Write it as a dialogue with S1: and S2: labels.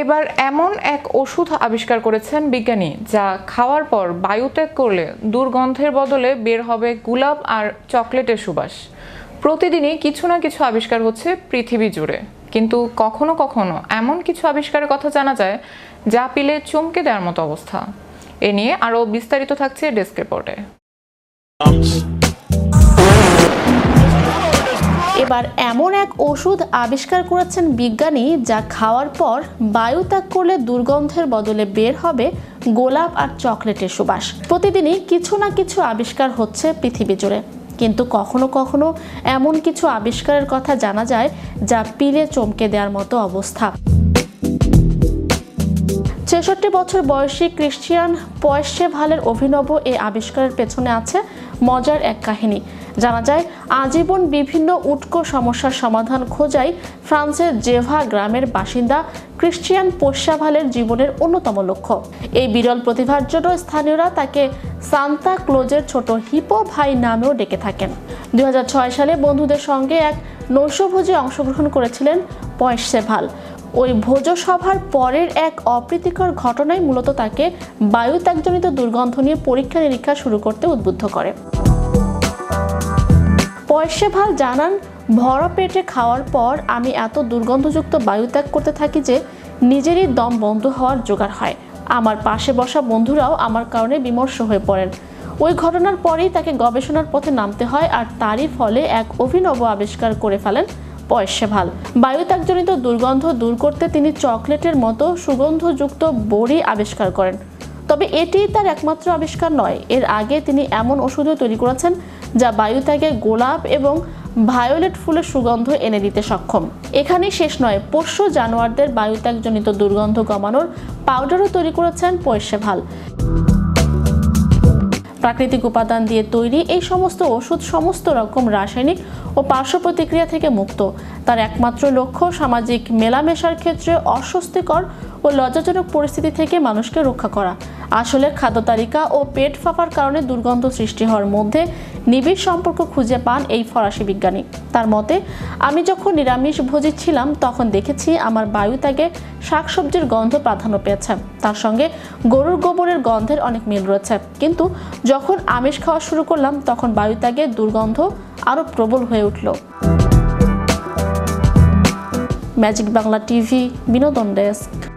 S1: এবার এমন এক ওষুধ আবিষ্কার করেছেন বিজ্ঞানী, যা খাওয়ার পর বায়ুত্যাগ করলে দুর্গন্ধের বদলে বের হবে গোলাপ আর চকলেটের সুবাস। প্রতিদিনই কিছু না কিছু আবিষ্কার হচ্ছে পৃথিবী জুড়ে। কিন্তু কখনো কখনো এমন কিছু আবিষ্কারের কথা জানা যায়, যা পিলে চমকে দেওয়ার মতো অবস্থা। এ নিয়ে আরও বিস্তারিত থাকছে ডেস্ক রিপোর্টে।
S2: এবার এমন এক ওষুধ আবিষ্কার করেছেন বিজ্ঞানী যা খাওয়ার পর বায়ু ত্যাগ করলে দুর্গন্ধের বদলে বের হবে গোলাপ আর চকলেটের সুবাস। প্রতিদিনই কিছু না কিছু আবিষ্কার হচ্ছে পৃথিবী জুড়ে। কিন্তু কখনো কখনো এমন কিছু আবিষ্কারের কথা জানা যায় যা পিলে চমকে দেওয়ার মতো অবস্থা। ছেষট্টি বছর বয়সী ক্রিশ্চিয়ান পয়সে ভালের অভিনব এই আবিষ্কারের পেছনে আছে মজার এক কাহিনী। জানা যায়, আজীবন বিভিন্ন উটকো সমস্যার সমাধান খোঁজাই ফ্রান্সের জেভা গ্রামের বাসিন্দা ক্রিশ্চিয়ান পোষ্যাভালের জীবনের অন্যতম লক্ষ্য। এই বিরল প্রতিভার জন্য স্থানীয়রা তাকে সান্তা ক্লোজের ছোট হিপো ভাই নামেও ডেকে থাকেন। দুই হাজার ছয় সালে বন্ধুদের সঙ্গে এক নৈশভোজে অংশগ্রহণ করেছিলেন পয়সেভাল ওই ভোজসভার পরের এক অপ্রীতিকর ঘটনাই মূলত তাকে বায়ুত্যাগজনিত দুর্গন্ধ নিয়ে পরীক্ষা নিরীক্ষা শুরু করতে উদ্বুদ্ধ করে। পয়সেভাল জানান, ভরা পেটে খাওয়ার পর আমি এত দুর্গন্ধযুক্ত বায়ুত্যাগ করতে থাকি যে নিজেরই দম বন্ধ হওয়ার জোগাড় হয়। আমার পাশে বসা বন্ধুরাও আমার কারণে বিমর্ষ হয়ে পড়েন। ওই ঘটনার পরেই তাকে গবেষণার পথে নামতে হয় আর তারই ফলে এক অভিনব আবিষ্কার করে ফেলেন পয়সেভাল বায়ুত্যাগজনিত দুর্গন্ধ দূর করতে তিনি চকলেটের মতো সুগন্ধযুক্ত বড়ি আবিষ্কার করেন। তবে এটি তার একমাত্র আবিষ্কার নয়। এর আগে তিনি এমন ওষুধও তৈরি করেছেন যা বায়ুত্যাগে গোলাপ এবং ভায়োলেট ফুলের সুগন্ধ এনে দিতে সক্ষম। এখানেই শেষ নয়, পোষ্য জানোয়ারদের বায়ুত্যাগজনিত দুর্গন্ধ কমানোর পাউডারও তৈরি করেছেন পয়সা পয়সেভাল প্রাকৃতিক উপাদান দিয়ে তৈরি এই সমস্ত ওষুধ সমস্ত রকম রাসায়নিক ও পার্শ্ব প্রতিক্রিয়া থেকে মুক্ত। তার একমাত্র লক্ষ্য সামাজিক মেলামেশার ক্ষেত্রে অস্বস্তিকর ও লজ্জাজনক পরিস্থিতি থেকে মানুষকে রক্ষা করা। আসলে খাদ্য তালিকা ও পেট ফাঁপার কারণে দুর্গন্ধ সৃষ্টি হওয়ার মধ্যে নিবিড় সম্পর্ক খুঁজে পান এই ফরাসি বিজ্ঞানী। তার মতে, আমি যখন নিরামিষ ভোজি ছিলাম, তখন দেখেছি আমার বায়ু বায়ুত্যাগে শাকসবজির গন্ধ প্রাধান্য পেয়েছে। তার সঙ্গে গরুর গোবরের গন্ধের অনেক মিল রয়েছে। কিন্তু যখন আমিষ খাওয়া শুরু করলাম, তখন বায়ু বায়ুত্যাগের দুর্গন্ধ আরও প্রবল হয়ে উঠল। ম্যাজিক বাংলা টিভি, বিনোদন ডেস্ক।